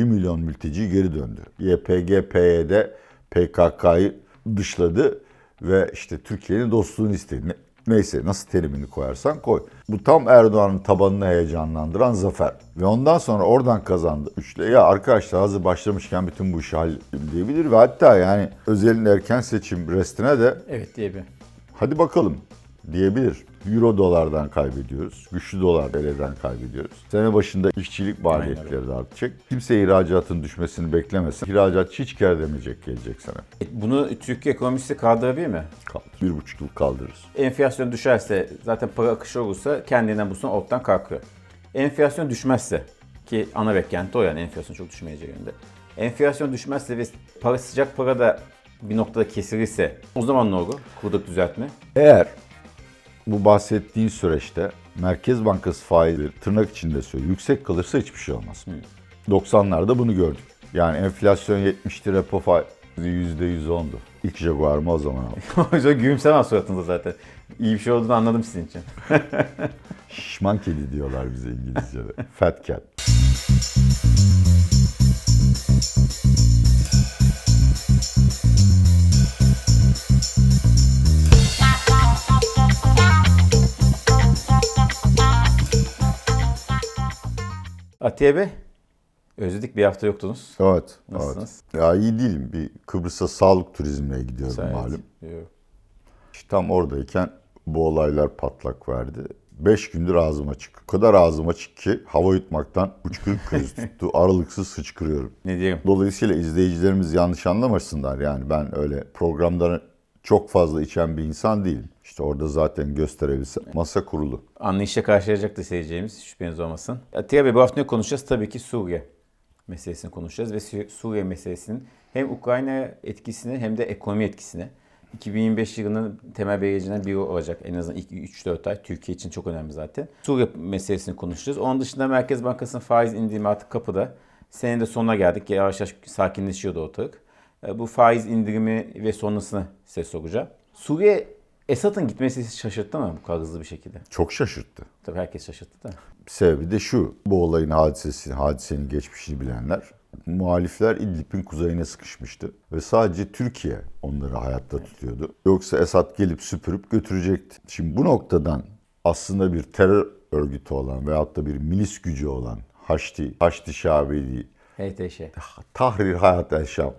1 milyon mülteci geri döndü. YPG, PYD PKK'yı dışladı ve işte Türkiye'nin dostluğunu istedi. Ne- Neyse nasıl terimini koyarsan koy. Bu tam Erdoğan'ın tabanını heyecanlandıran zafer. Ve ondan sonra oradan kazandı. Üçle ya arkadaşlar hazır başlamışken bütün bu işi hallettim diyebilir. Ve hatta yani özelin erken seçim restine de Evet diye bir. hadi bakalım diyebilir. Euro dolardan kaybediyoruz. Güçlü dolar TL'den kaybediyoruz. Sene başında işçilik maliyetleri de artacak. Kimse ihracatın düşmesini beklemesin. İhracatçı hiç kar demeyecek gelecek sene. E, Bunu Türkiye ekonomisi kaldırabilir mi? Kaldır. Bir buçuk yıl kaldırırız. Enflasyon düşerse zaten para akışı olursa kendinden bu sene ortadan kalkıyor. Enflasyon düşmezse ki ana beklenti o yani enflasyon çok düşmeyeceği yönünde. Enflasyon düşmezse ve para sıcak para da bir noktada kesilirse o zaman ne olur? Kurduk düzeltme. Eğer bu bahsettiğin süreçte Merkez Bankası faizleri tırnak içinde söylüyor yüksek kalırsa hiçbir şey olmaz. 90'larda bunu gördük. Yani enflasyon 70'ti, repo faizi %110'du. İlk Jaguar'ımı o zaman aldım. o yüzden gülümseme var suratınızda zaten. İyi bir şey olduğunu anladım sizin için. Şişman kedi diyorlar bize İngilizce'de. Fat cat. Atiye Bey, özledik bir hafta yoktunuz. Evet. Nasılsınız? Evet. Ya iyi değilim. Bir Kıbrıs'a sağlık turizmine gidiyorum Evet. malum. Yok. İşte tam oradayken bu olaylar patlak verdi. Beş gündür ağzım açık. O kadar ağzım açık ki hava yutmaktan uçkırık krizi tuttu. Aralıksız sıçkırıyorum. Ne diyeyim? Dolayısıyla izleyicilerimiz yanlış anlamasınlar. Yani ben öyle programda çok fazla içen bir insan değilim. İşte orada zaten gösterebilsem masa kurulu. Anlayışla karşılayacaktır seyireceğimiz, şüpheniz olmasın. Atiye Bey bu hafta ne konuşacağız? Tabii ki Suriye meselesini konuşacağız ve Suriye meselesinin hem Ukrayna etkisini hem de ekonomi etkisini 2025 yılının temel belirleyicilerinden biri olacak. En azından ilk 3-4 ay Türkiye için çok önemli zaten. Suriye meselesini konuşacağız. Onun dışında Merkez Bankası'nın faiz indirimi artık kapıda. Senenin de sonuna geldik. Yavaş yavaş sakinleşiyordu ortalık. E, Bu faiz indirimi ve sonrasını size soracağım. Suriye Esad'ın gitmesi sizi şaşırttı mı bu kadar hızlı bir şekilde? Çok şaşırttı. Tabii herkes şaşırttı da. Sebebi de şu. Bu olayın hadisesi, hadisenin geçmişini bilenler muhalifler İdlib'in kuzeyine sıkışmıştı. Ve sadece Türkiye onları hayatta tutuyordu. Yoksa Esad gelip süpürüp götürecekti. Şimdi bu noktadan aslında bir terör örgütü olan veyahut da bir milis gücü olan Haçlı, Haçlı Şabeli, HTŞ. Tahrir Hayat El Şam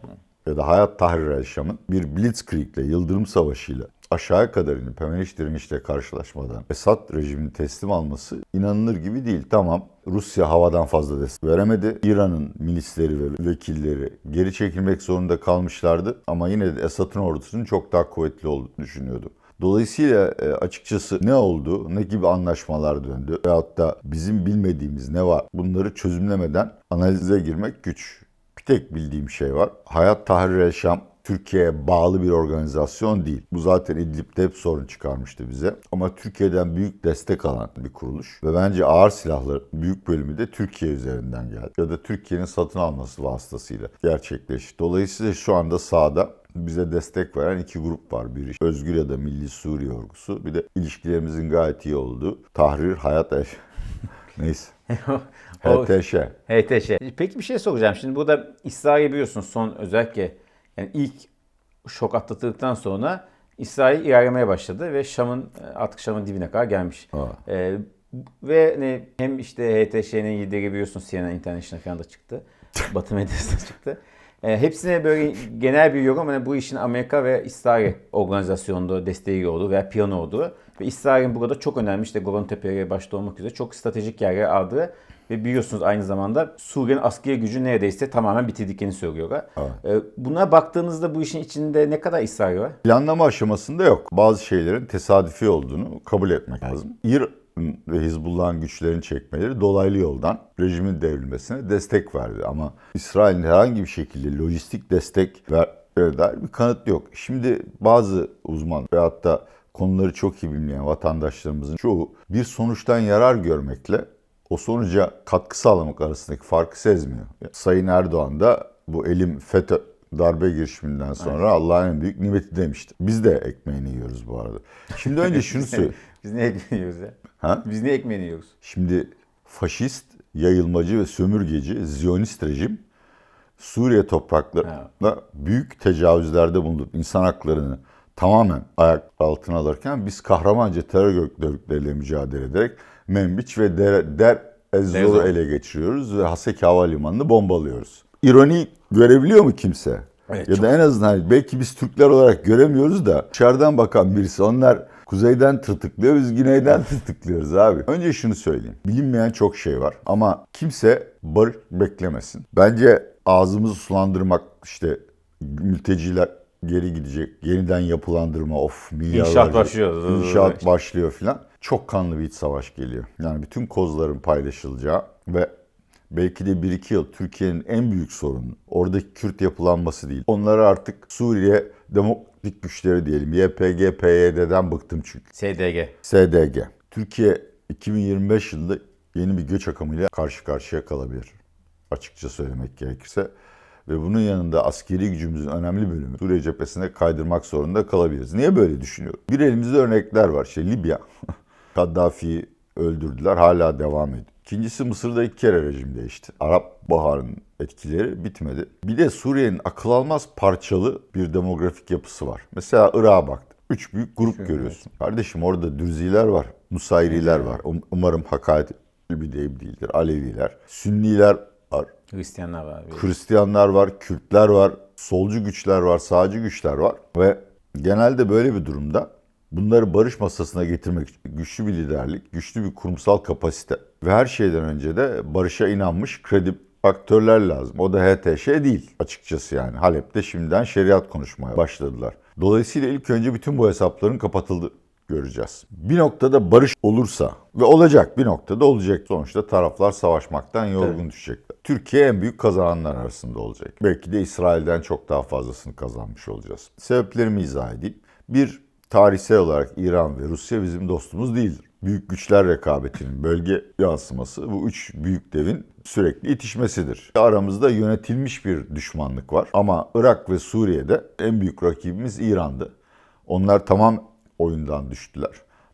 ya da Hayat Tahrir El Şam'ın bir blitzkrieg'le, yıldırım savaşıyla aşağıya kadar inip hemen hiç direnişle karşılaşmadan Esad rejimini teslim alması inanılır gibi değil. Tamam Rusya havadan fazla destek veremedi. İran'ın milisleri ve vekilleri geri çekilmek zorunda kalmışlardı ama yine de Esad'ın ordusunun çok daha kuvvetli olduğunu düşünüyordu. Dolayısıyla e, açıkçası ne oldu, ne gibi anlaşmalar döndü veyahut da bizim bilmediğimiz ne var bunları çözümlemeden analize girmek güç. Bir tek bildiğim şey var. Hayat Tahrir El Şam Türkiye'ye bağlı bir organizasyon değil. Bu zaten İdlib'de hep sorun çıkarmıştı bize. Ama Türkiye'den büyük destek alan bir kuruluş. Ve bence ağır silahlar büyük bölümü de Türkiye üzerinden geldi. Ya da Türkiye'nin satın alması vasıtasıyla gerçekleşti. Dolayısıyla şu anda sahada bize destek veren iki grup var. Biri Özgür ya da Milli Suriye Ordusu. Bir de ilişkilerimizin gayet iyi olduğu Tahrir Hayat El Neyse. HTŞ. HTŞ. Peki bir şey soracağım. Şimdi burada İsrail biliyorsun son özellikle yani ilk şok atlatıldıktan sonra İsrail ilerlemeye başladı ve Şam'ın artık Şam'ın dibine kadar gelmiş. Ha. Ee, ve ne, hem işte HTŞ'nin lideri biliyorsun CNN International falan da çıktı. Batı medyası da çıktı. Ee, hepsine böyle genel bir yorum hani bu işin Amerika ve İsrail organizasyonunda desteği olduğu veya planı olduğu ve İsrail'in burada çok önemli işte Golan Tepe'ye başta olmak üzere çok stratejik yerlere aldığı ve biliyorsunuz aynı zamanda Suriye'nin askeri gücü neredeyse tamamen bitirdiklerini söylüyorlar. Ee, buna baktığınızda bu işin içinde ne kadar İsrail var? Planlama aşamasında yok. Bazı şeylerin tesadüfi olduğunu kabul etmek lazım. İran ve Hizbullah'ın güçlerini çekmeleri dolaylı yoldan rejimin devrilmesine destek verdi. Ama İsrail'in herhangi bir şekilde lojistik destek dair bir kanıt yok. Şimdi bazı uzman veyahut da konuları çok iyi bilmeyen vatandaşlarımızın çoğu bir sonuçtan yarar görmekle o sonuca katkı sağlamak arasındaki farkı sezmiyor. Sayın Erdoğan da bu elim FETÖ darbe girişiminden sonra Allah'ın en büyük nimeti demişti. Biz de ekmeğini yiyoruz bu arada. Şimdi önce şunu söyle. Biz niye ekmeğini yiyoruz ya? Ha? Biz niye ekmeğini yiyoruz? Şimdi faşist, yayılmacı ve sömürgeci, ziyonist rejim Suriye topraklarında büyük tecavüzlerde bulunup insan haklarını tamamen ayak altına alırken biz kahramanca terör örgütleriyle mücadele ederek Menbiç ve Der, Der Ez-Zor'u Ez-Zor. ele geçiriyoruz ve Haseki Havalimanı'nı bombalıyoruz. İroni görebiliyor mu kimse? Evet, ya çok- da en azından belki biz Türkler olarak göremiyoruz da dışarıdan bakan birisi onlar kuzeyden tırtıklıyor biz güneyden tırtıklıyoruz abi. Önce şunu söyleyeyim. Bilinmeyen çok şey var ama kimse barış beklemesin. Bence ağzımızı sulandırmak işte mülteciler geri gidecek. Yeniden yapılandırma of milyarlarca. İnşaat başlıyor. İnşaat başlıyor filan. Çok kanlı bir iç savaş geliyor. Yani bütün kozların paylaşılacağı ve belki de 1-2 yıl Türkiye'nin en büyük sorunu oradaki Kürt yapılanması değil. Onları artık Suriye Demokratik Güçleri diyelim. YPG, PYD'den bıktım çünkü. SDG. SDG. Türkiye 2025 yılında yeni bir göç akımıyla karşı karşıya kalabilir. Açıkça söylemek gerekirse. Ve bunun yanında askeri gücümüzün önemli bölümü Suriye cephesine kaydırmak zorunda kalabiliriz. Niye böyle düşünüyorum? Bir elimizde örnekler var. İşte Libya. Kaddafi'yi öldürdüler. Hala devam ediyor. İkincisi Mısır'da iki kere rejim değişti. Arap Baharı'nın etkileri bitmedi. Bir de Suriye'nin akıl almaz parçalı bir demografik yapısı var. Mesela Irak'a baktım. Üç büyük grup görüyorsun. Kardeşim orada Dürziler var, Nusayriler var. Um- Umarım hakaretli bir deyim değildir. Aleviler, Sünniler var, Hristiyanlar var. Bir- Hristiyanlar var, Kürtler var, solcu güçler var, sağcı güçler var ve genelde böyle bir durumda bunları barış masasına getirmek için güçlü bir liderlik, güçlü bir kurumsal kapasite ve her şeyden önce de barışa inanmış kredi aktörler lazım. O da HTŞ değil açıkçası yani. Halep'te şimdiden şeriat konuşmaya başladılar. Dolayısıyla ilk önce bütün bu hesapların kapatıldı göreceğiz. Bir noktada barış olursa ve olacak bir noktada olacak. Sonuçta taraflar savaşmaktan yorgun düşecekler. Türkiye en büyük kazananlar arasında olacak. Belki de İsrail'den çok daha fazlasını kazanmış olacağız. Sebeplerimi izah edeyim. Bir, tarihsel olarak İran ve Rusya bizim dostumuz değildir. Büyük güçler rekabetinin bölge yansıması bu üç büyük devin sürekli itişmesidir. Aramızda yönetilmiş bir düşmanlık var ama Irak ve Suriye'de en büyük rakibimiz İran'dı. Onlar tamam oyundan düştüler.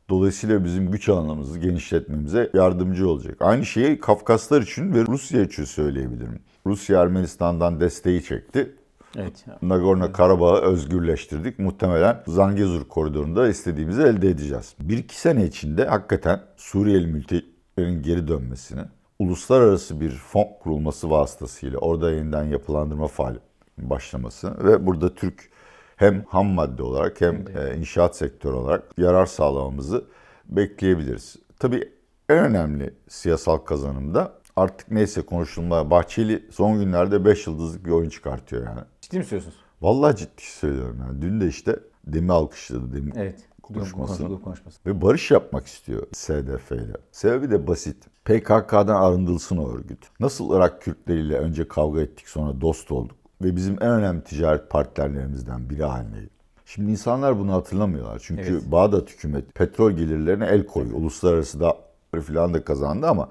Dolayısıyla bizim güç alanımızı genişletmemize yardımcı olacak. Aynı şeyi Kafkaslar için ve Rusya için söyleyebilirim. Rusya Ermenistan'dan desteği çekti. Evet. Nagorno Karabağ'ı özgürleştirdik. Muhtemelen Zangezur koridorunda istediğimizi elde edeceğiz. Bir iki sene içinde hakikaten Suriyeli mültecilerin geri dönmesini, uluslararası bir fon kurulması vasıtasıyla orada yeniden yapılandırma faaliyetinin başlaması ve burada Türk hem ham madde olarak hem e, inşaat sektörü olarak yarar sağlamamızı bekleyebiliriz. Tabii en önemli siyasal kazanım da artık neyse konuşulma. Bahçeli son günlerde 5 yıldızlık bir oyun çıkartıyor yani. Ciddi mi söylüyorsunuz? Vallahi ciddi söylüyorum yani. Dün de işte Dem'i alkışladı. Dem'i Evet. konuşmasını. Konuşması. Ve barış yapmak istiyor SDF ile. Sebebi de basit. PKK'dan arındılsın o örgüt. Nasıl Irak Kürtleriyle önce kavga ettik sonra dost olduk. Ve bizim en önemli ticaret partnerlerimizden biri haline. Şimdi insanlar bunu hatırlamıyorlar. Çünkü Evet. Bağdat hükümeti petrol gelirlerine el koyuyor. Uluslararası da falan da kazandı ama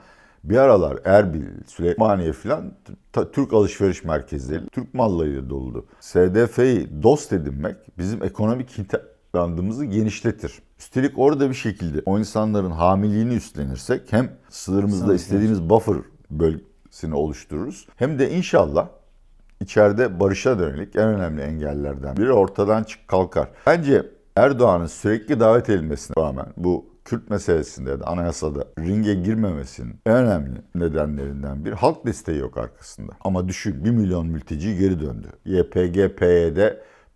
bir aralar Erbil, Süleymaniye falan ta- Türk alışveriş merkezleri Türk mallarıyla doldu. SDF'yi dost edinmek bizim ekonomik hinterlandımızı genişletir. Üstelik orada bir şekilde o insanların hamiliğini üstlenirsek hem sınırımızda istediğimiz buffer bölgesini oluştururuz hem de inşallah içeride barışa dönelik en önemli engellerden biri ortadan çık kalkar. Bence Erdoğan'ın sürekli davet edilmesine rağmen bu Kürt meselesinde ya da anayasada ringe girmemesinin en önemli nedenlerinden biri halk desteği yok arkasında. Ama düşün 1 milyon mülteci geri döndü. YPG, PYD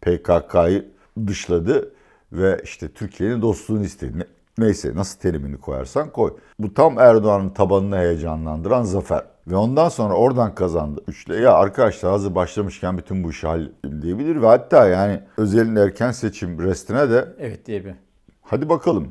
PKK'yı dışladı ve işte Türkiye'nin dostluğunu istedi. Ne- Neyse nasıl terimini koyarsan koy. Bu tam Erdoğan'ın tabanını heyecanlandıran zafer. Ve ondan sonra oradan kazandı. Üçle ya arkadaşlar hazır başlamışken bütün bu işi halledeyim diyebilir. Ve hatta yani özelin erken seçim restine de Evet diye bir. hadi bakalım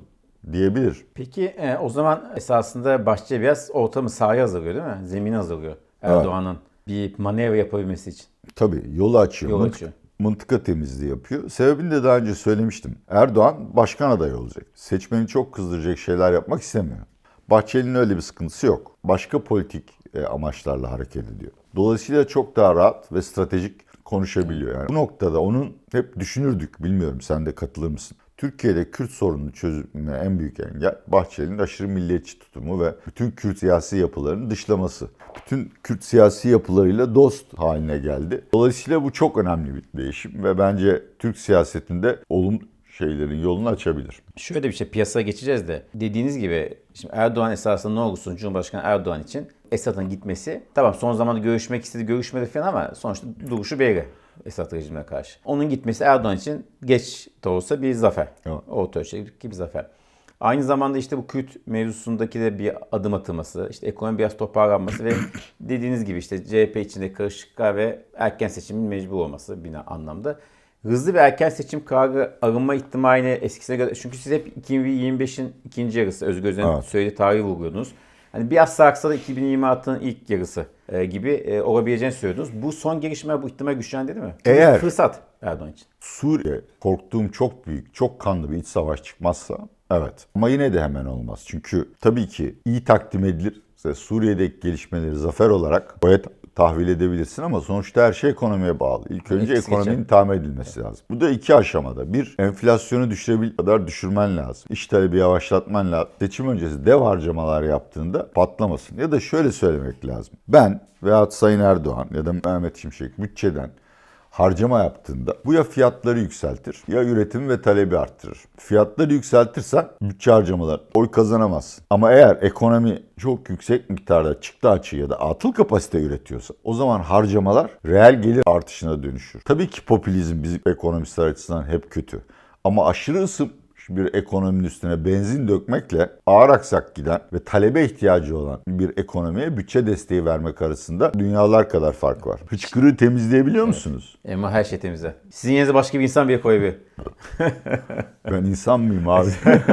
diyebilir. Peki e, o zaman esasında Bahçe biraz ortamı sahaya hazırlıyor değil mi? Zemini hazırlıyor Erdoğan'ın bir manevra yapabilmesi için. Tabii yolu açıyor. Yol açıyor. Mıntıka temizliği yapıyor. Sebebini de daha önce söylemiştim. Erdoğan başkan adayı olacak. Seçmeni çok kızdıracak şeyler yapmak istemiyor. Bahçeli'nin öyle bir sıkıntısı yok. Başka politik e, amaçlarla hareket ediyor. Dolayısıyla çok daha rahat ve stratejik konuşabiliyor. Yani bu noktada onun hep düşünürdük, bilmiyorum sen de katılır mısın? Türkiye'de Kürt sorununu çözümüne en büyük engel Bahçeli'nin aşırı milliyetçi tutumu ve bütün Kürt siyasi yapılarının dışlaması. Bütün Kürt siyasi yapılarıyla dost haline geldi. Dolayısıyla bu çok önemli bir değişim ve bence Türk siyasetinde olumlu şeylerin yolunu açabilir. Şöyle bir şey piyasaya geçeceğiz de dediğiniz gibi şimdi Erdoğan esasında ne olursun Cumhurbaşkanı Erdoğan için Esad'ın gitmesi tamam son zamanda görüşmek istedi görüşmedi falan ama sonuçta duruşu belli Esad rejimine karşı. Onun gitmesi Erdoğan için geç de olsa bir zafer. Evet. Orta ölçekli bir zafer. Aynı zamanda işte bu Kürt mevzusundaki de bir adım atılması, işte ekonomi biraz toparlanması ve dediğiniz gibi işte CHP içinde karışıklıklar ve erken seçimin mecbur olması bir anlamda. Hızlı bir erken seçim kararı arınma ihtimalini eskisine göre çünkü siz hep 2025'in ikinci yarısı Özgür Özel'in Evet. söylediği tarihi vurguluyordunuz. Hani biraz sarksa da 2026'nın ilk yarısı e, gibi e, olabileceğini söylüyordunuz. Bu son gelişme bu ihtimal güçlendirdi mi? Eğer- fırsat Erdoğan için. Suriye korktuğum çok büyük, çok kanlı bir iç savaş çıkmazsa evet. Ama yine de hemen olmaz. Çünkü tabii ki iyi takdim edilir. Mesela Suriye'deki gelişmeleri zafer olarak oraya tahvil edebilirsin ama sonuçta her şey ekonomiye bağlı. İlk önce Etkisi ekonominin geçer. tamir edilmesi lazım. Bu da iki aşamada. Bir, enflasyonu düşürebil kadar düşürmen lazım. İş talebi yavaşlatman lazım. Seçim öncesi dev harcamalar yaptığında patlamasın. Ya da şöyle söylemek lazım. Ben veyahut Sayın Erdoğan ya da Mehmet Şimşek bütçeden harcama yaptığında bu ya fiyatları yükseltir ya üretim ve talebi arttırır. Fiyatları yükseltirsen bütçe harcamalar oy kazanamazsın. Ama eğer ekonomi çok yüksek miktarda çıktı açığı ya da atıl kapasite üretiyorsa o zaman harcamalar reel gelir artışına dönüşür. Tabii ki popülizm bizim ekonomistler açısından hep kötü. Ama aşırı ısım bir ekonominin üstüne benzin dökmekle ağır aksak giden ve talebe ihtiyacı olan bir ekonomiye bütçe desteği vermek arasında dünyalar kadar fark var. Hıçkırığı temizleyebiliyor musunuz? Ama her şey temize. Sizin yerinize başka bir insan bir koyabilir. Ben insan mıyım abi?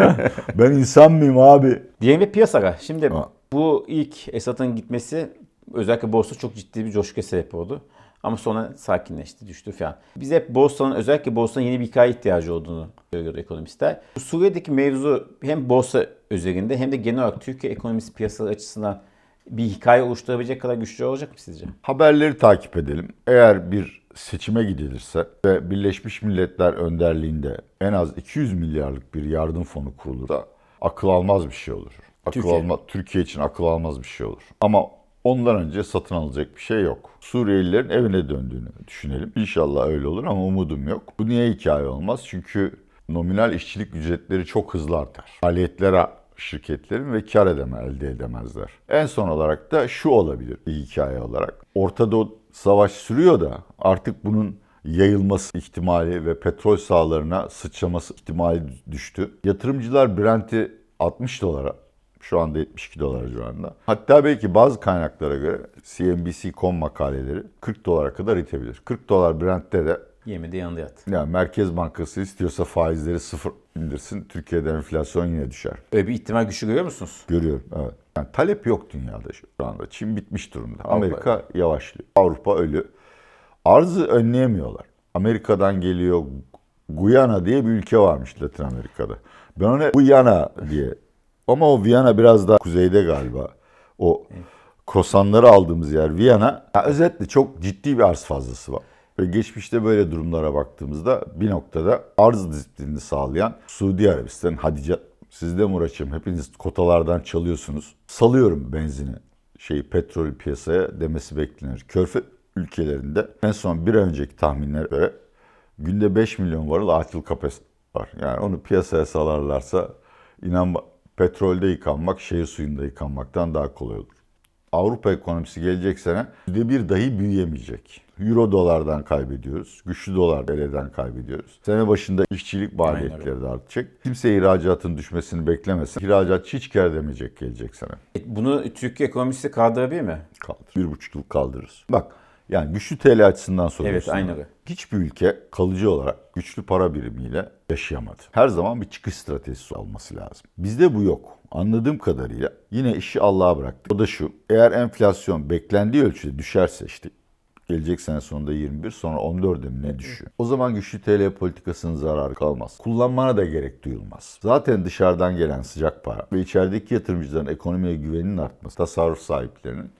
ben insan mıyım abi? Diyelim ve piyasaya. Şimdi Ha. bu ilk Esad'ın gitmesi özellikle borsa çok ciddi bir coşkuya sebep oldu. Ama sonra sakinleşti, düştü falan. Biz hep borsanın, özellikle borsanın yeni bir hikaye ihtiyacı olduğunu söylüyordu ekonomistler. Bu Suriye'deki mevzu hem borsa üzerinde hem de genel olarak Türkiye ekonomisi piyasaları açısından bir hikaye oluşturabilecek kadar güçlü olacak mı sizce? Haberleri takip edelim. Eğer bir seçime gidilirse ve Birleşmiş Milletler önderliğinde en az 200 milyarlık bir yardım fonu kurulursa akıl almaz bir şey olur. Akıl Türkiye. alma, Türkiye için akıl almaz bir şey olur. Ama ondan önce satın alacak bir şey yok. Suriyelilerin evine döndüğünü düşünelim. İnşallah öyle olur ama umudum yok. Bu niye hikaye olmaz? Çünkü nominal işçilik ücretleri çok hızlı artar. Maliyetlere şirketlerin ve kar edeme elde edemezler. En son olarak da şu olabilir bir hikaye olarak. Orta Doğu savaş sürüyor da artık bunun yayılması ihtimali ve petrol sahalarına sıçraması ihtimali düştü. Yatırımcılar Brent'i 60 dolara şu anda 72 dolar civarında. Hatta belki bazı kaynaklara göre CNBC.com makaleleri 40 dolara kadar itebilir. 40 dolar Brent'te de Yemedi yanında yat. yani Merkez Bankası istiyorsa faizleri sıfır indirsin. Türkiye'de enflasyon yine düşer. Öyle bir ihtimal güçlü görüyor musunuz? Görüyorum evet. Yani talep yok dünyada şu anda. Çin bitmiş durumda. Avrupa. Amerika yavaşlıyor. Avrupa ölü. Arzı önleyemiyorlar. Amerika'dan geliyor Guyana diye bir ülke varmış Latin Amerika'da. Ben ona Guyana diye. Ama o Viyana biraz daha kuzeyde galiba. O krosanları aldığımız yer Viyana. Ya özetle çok ciddi bir arz fazlası var. Ve geçmişte böyle durumlara baktığımızda bir noktada arz disiplinini sağlayan Suudi Arabistan, Hadice siz de Muratçım hepiniz kotalardan çalıyorsunuz. Salıyorum benzini, şey petrol piyasaya demesi beklenir. Körfe ülkelerinde en son bir önceki tahminlere göre günde 5 milyon varil atıl kapasite var. Yani onu piyasaya salarlarsa inan petrolde yıkanmak şehir suyunda yıkanmaktan daha kolay olur. Avrupa ekonomisi gelecek sene bir dahi büyüyemeyecek. Euro dolardan kaybediyoruz. Güçlü dolar TL'den kaybediyoruz. Sene başında işçilik maliyetleri de artacak. Kimse ihracatın düşmesini beklemesin. İhracatçı hiç kar demeyecek gelecek sene. Bunu Türkiye ekonomisi kaldırabilir mi? Kaldır. Bir buçuk yıl kaldırırız. Bak yani güçlü TL açısından soruyorsun. Evet, aynı öyle. Hiçbir ülke kalıcı olarak güçlü para birimiyle yaşayamadı. Her zaman bir çıkış stratejisi olması lazım. Bizde bu yok. Anladığım kadarıyla yine işi Allah'a bıraktık. O da şu. Eğer enflasyon beklendiği ölçüde düşerse işte gelecek sene sonunda 21 sonra 14'e mi ne düşüyor? O zaman güçlü TL politikasının zararı kalmaz. Kullanmana da gerek duyulmaz. Zaten dışarıdan gelen sıcak para ve içerideki yatırımcıların ekonomiye güveninin artması, tasarruf sahiplerinin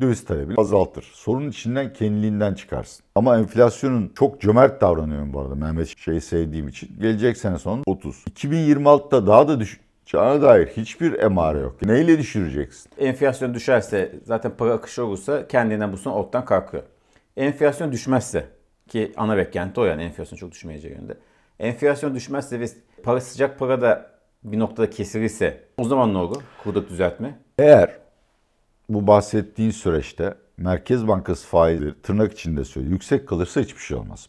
döviz talebini azaltır. Sorun içinden kendiliğinden çıkarsın. Ama enflasyonun çok cömert davranıyorum bu arada Mehmet şeyi sevdiğim için. Gelecek sene sonu 30. 2026'da daha da düşeceğine dair hiçbir emare yok. Neyle düşüreceksin? Enflasyon düşerse zaten para akışı olursa kendinden bu son ortadan kalkıyor. Enflasyon düşmezse ki ana beklenti o yani enflasyon çok düşmeyeceği yönünde. Enflasyon düşmezse ve para sıcak para da bir noktada kesilirse o zaman ne olur? Kurdaki düzeltme. Eğer bu bahsettiğin süreçte Merkez Bankası faizleri tırnak içinde söylüyor yüksek kalırsa hiçbir şey olmaz.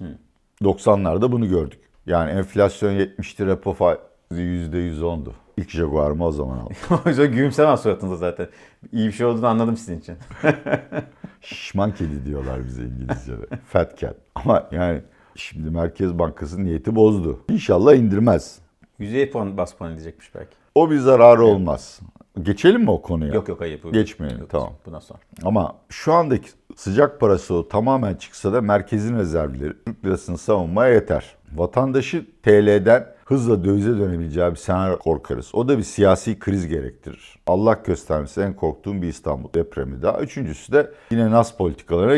90'larda bunu gördük. Yani enflasyon 70'ti repo faizi %110'du. İlk Jaguar'ımı o zaman aldım. o yüzden gülümseme suratınızda zaten. İyi bir şey olduğunu anladım sizin için. Şişman kedi diyorlar bize İngilizce'de. Fat cat. Ama yani şimdi Merkez Bankası niyeti bozdu. İnşallah indirmez. 150 puan bas puan edecekmiş belki. O bir zararı olmaz. Geçelim mi o konuya? Yok yok hayır. bu- Geçmeyelim, Yok, tamam. Bundan sonra. Ama şu andaki sıcak parası tamamen çıksa da merkezin rezervleri Türk lirasını savunmaya yeter. Vatandaşı TL'den hızla dövize dönebileceği bir senaryo korkarız. O da bir siyasi kriz gerektirir. Allah göstermesin en korktuğum bir İstanbul depremi daha. Üçüncüsü de yine nas politikalarına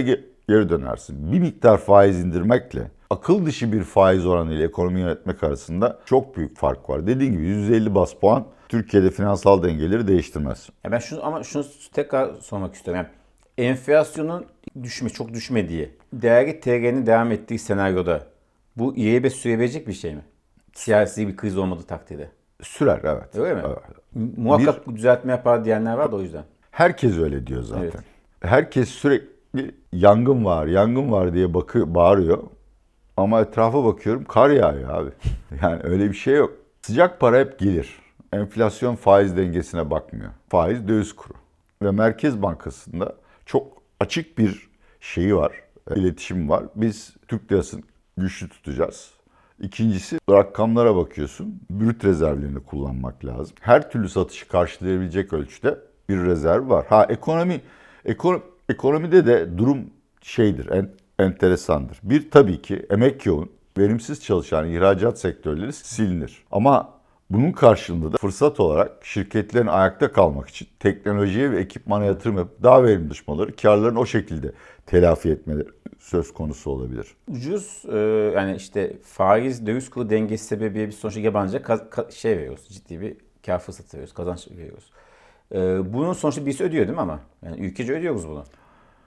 geri dönersin. Bir miktar faiz indirmekle akıl dışı bir faiz oranıyla ekonomi yönetmek arasında çok büyük fark var. Dediğim gibi 150 bas puan Türkiye'de finansal dengeleri değiştirmez. Ya ben şunu ama şunu tekrar sormak istiyorum. Yani enflasyonun düşme çok düşmediği, değerli TL'nin devam ettiği senaryoda bu İEB sürebilecek bir şey mi? Siyasi bir kriz olmadığı takdirde. Sürer evet. Öyle mi? Evet. Muhakkak bu düzeltme yapar diyenler var da o yüzden. Herkes öyle diyor zaten. Evet. Herkes sürekli yangın var, yangın var diye bakıyor, bağırıyor. Ama etrafa bakıyorum kar yağıyor abi. Yani öyle bir şey yok. Sıcak para hep gelir. Enflasyon faiz dengesine bakmıyor. Faiz döviz kuru. Ve Merkez Bankası'nda çok açık bir şeyi var, iletişim var. Biz Türk lirasını güçlü tutacağız. İkincisi rakamlara bakıyorsun. Brüt rezervlerini kullanmak lazım. Her türlü satışı karşılayabilecek ölçüde bir rezerv var. Ha ekonomi ekonomi ekonomide de durum şeydir, en, enteresandır. Bir tabii ki emek yoğun, verimsiz çalışan ihracat sektörleri silinir. Ama bunun karşılığında da fırsat olarak şirketlerin ayakta kalmak için teknolojiye ve ekipmana yatırım yapıp daha verimli çalışmaları, karlarını o şekilde telafi etmeleri söz konusu olabilir. Ucuz e, yani işte faiz döviz kuru dengesi sebebiyle biz sonuçta yabancıya şey veriyoruz. Ciddi bir kar fırsatı veriyoruz. Kazanç veriyoruz. E, bunun sonuçta birisi ödüyor değil mi ama? Yani ülkece ödüyoruz bunu.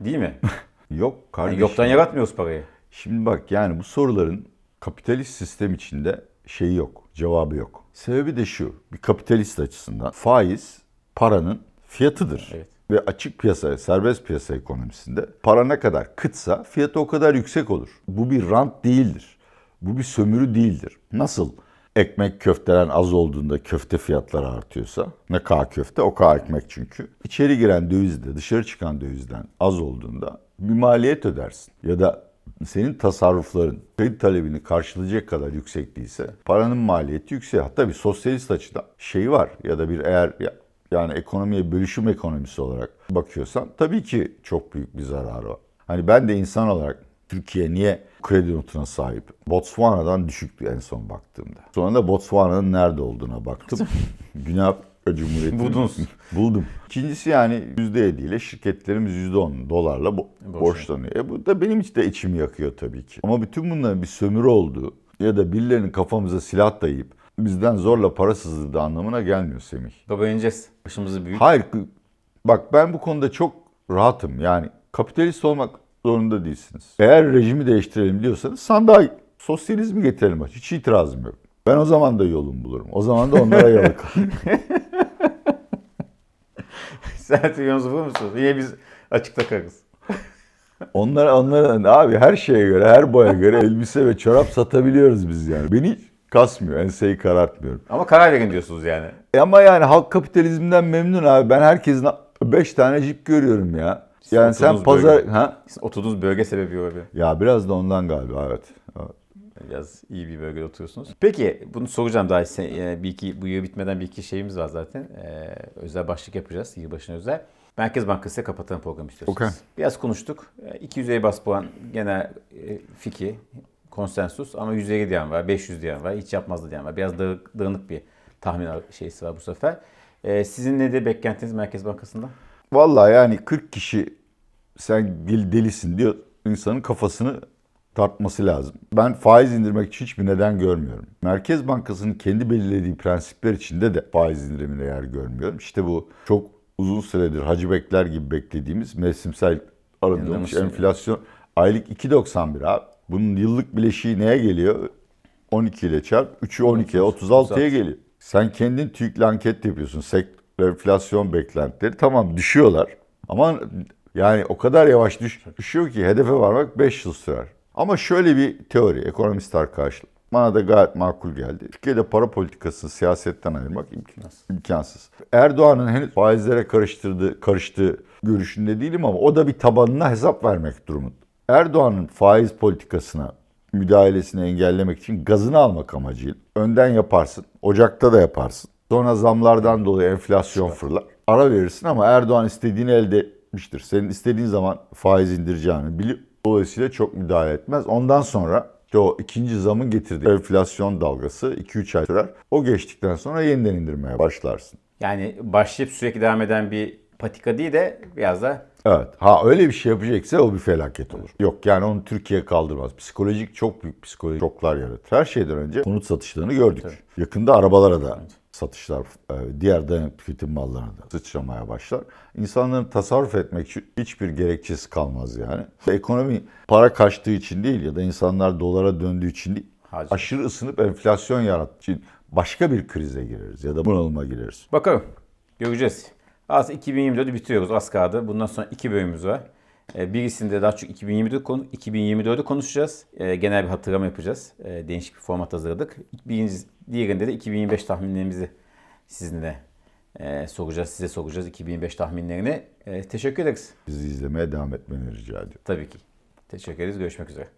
Değil mi? Yok Yani kardeşim. yoktan yaratmıyoruz parayı. Şimdi bak yani bu soruların kapitalist sistem içinde şeyi yok, cevabı yok. Sebebi de şu, bir kapitalist açısından faiz paranın fiyatıdır. Evet. Ve açık piyasa, serbest piyasa ekonomisinde para ne kadar kıtsa fiyatı o kadar yüksek olur. Bu bir rant değildir. Bu bir sömürü değildir. Nasıl ekmek köftelen az olduğunda köfte fiyatları artıyorsa ne kadar köfte o kadar ekmek çünkü. İçeri giren dövizde dışarı çıkan dövizden az olduğunda bir maliyet ödersin. Ya da senin tasarrufların kredi talebini karşılayacak kadar yüksek değilse paranın maliyeti yüksek. Hatta bir sosyalist açıdan şey var ya da bir eğer ya- yani ekonomiye bölüşüm ekonomisi olarak bakıyorsan tabii ki çok büyük bir zararı var. Hani ben de insan olarak Türkiye niye kredi notuna sahip? Botswana'dan düşüktü en son baktığımda. Sonra da Botswana'nın nerede olduğuna baktım. Güney Cumhuriyeti. Buldunuz. Buldum. İkincisi yani %7 ile şirketlerimiz %10 dolarla bo- borçlanıyor. E bu da benim hiç de içimi yakıyor tabii ki. Ama bütün bunların bir sömürü olduğu ya da birilerinin kafamıza silah dayayıp bizden zorla para sızdığı anlamına gelmiyor Semih. Baba ineceğiz. Başımızı büyük. Hayır. Bak ben bu konuda çok rahatım. Yani kapitalist olmak zorunda değilsiniz. Eğer rejimi değiştirelim diyorsanız sandığa sosyalizmi getirelim. Hiç itirazım yok. Ben o zaman da yolum bulurum. O zaman da onlara. Sen triyonunuzu bulur musunuz? Yine biz açıkta kalırız. Onlara, onlara abi her şeye göre, her boya göre elbise ve çorap satabiliyoruz biz yani. Beni kasmıyor, enseyi karartmıyorum. Ama karar verin diyorsunuz yani. E ama yani halk kapitalizmden memnun abi. Ben herkesin 5 tane jip görüyorum ya. Yani sen pazar... bölge. Ha? Sizin oturduğunuz bölge sebebi olabilir. Ya biraz da ondan galiba evet. Evet. Biraz iyi bir bölgede oturuyorsunuz. Peki bunu soracağım daha se- e, bir iki bu yıl bitmeden bir iki şeyimiz var zaten. Ee, özel başlık yapacağız yılbaşına özel. Merkez Bankası kapatalım programı istiyorsunuz. Okey. Biraz konuştuk. E, 250 bas puan genel e, fikir, konsensus ama 150 diyen var, 500 diyen var, hiç yapmazdı diyen var. Biraz dağık, dağınık bir tahmin şeysi var bu sefer. E, sizin nedir beklentiniz Merkez Bankası'ndan? Vallahi yani 40 kişi sen del- delisin diyor insanın kafasını tartması lazım. Ben faiz indirmek için hiçbir neden görmüyorum. Merkez Bankası'nın kendi belirlediği prensipler içinde de faiz indirimine yer görmüyorum. İşte bu çok uzun süredir Hacı Bekler gibi beklediğimiz mevsimsel Yanılmışsın. enflasyon aylık 2.91 abi. Bunun yıllık bileşiği neye geliyor? 12 ile çarp 3'ü 12'ye 36'ya geliyor. Sen kendin TÜİK'le anket yapıyorsun. Sektör enflasyon beklentileri tamam düşüyorlar. Ama yani o kadar yavaş düş, düşüyor ki hedefe varmak 5 yıl sürer. Ama şöyle bir teori ekonomistler karşılığı. Bana da gayet makul geldi. Türkiye'de para politikasını siyasetten ayırmak imkansız. imkansız. Erdoğan'ın henüz faizlere karıştırdığı, karıştığı görüşünde değilim ama o da bir tabanına hesap vermek durumunda. Erdoğan'ın faiz politikasına müdahalesini engellemek için gazını almak amacıyla önden yaparsın. Ocakta da yaparsın. Sonra zamlardan dolayı enflasyon fırlar. Ara verirsin ama Erdoğan istediğini elde etmiştir. Senin istediğin zaman faiz indireceğini biliyor. Dolayısıyla çok müdahale etmez. Ondan sonra işte o ikinci zamın getirdiği enflasyon dalgası 2-3 ay sürer. O geçtikten sonra yeniden indirmeye başlarsın. Yani başlayıp sürekli devam eden bir patika değil de biraz da Evet. Ha öyle bir şey yapacaksa o bir felaket olur. Yok yani onu Türkiye kaldırmaz. Psikolojik çok büyük psikolojik şoklar yaratır. Her şeyden önce konut satışlarını gördük. Yakında arabalara da satışlar, e, diğer dayanıklı tüketim mallarına da sıçramaya başlar. İnsanların tasarruf etmek için hiçbir gerekçesi kalmaz yani. Ekonomi para kaçtığı için değil ya da insanlar dolara döndüğü için değil. Harcıyor. Aşırı ısınıp enflasyon yarattığı için başka bir krize gireriz ya da bunalıma gireriz. Bakalım. Göreceğiz. Aslında 2024'ü bitiriyoruz. Az kaldı. Bundan sonra iki bölümümüz var. Ee, Birisinde daha çok 2024 konu 2024'ü konuşacağız. Ee, Genel bir hatırlama yapacağız. Değişik bir format hazırladık. Birinci, diğerinde de 2025 tahminlerimizi sizinle e, soracağız. Size soracağız 2025 tahminlerini. Ee, Teşekkür ederiz. Bizi izlemeye devam etmeni rica ediyorum. Tabii ki. Teşekkür ederiz. Görüşmek üzere.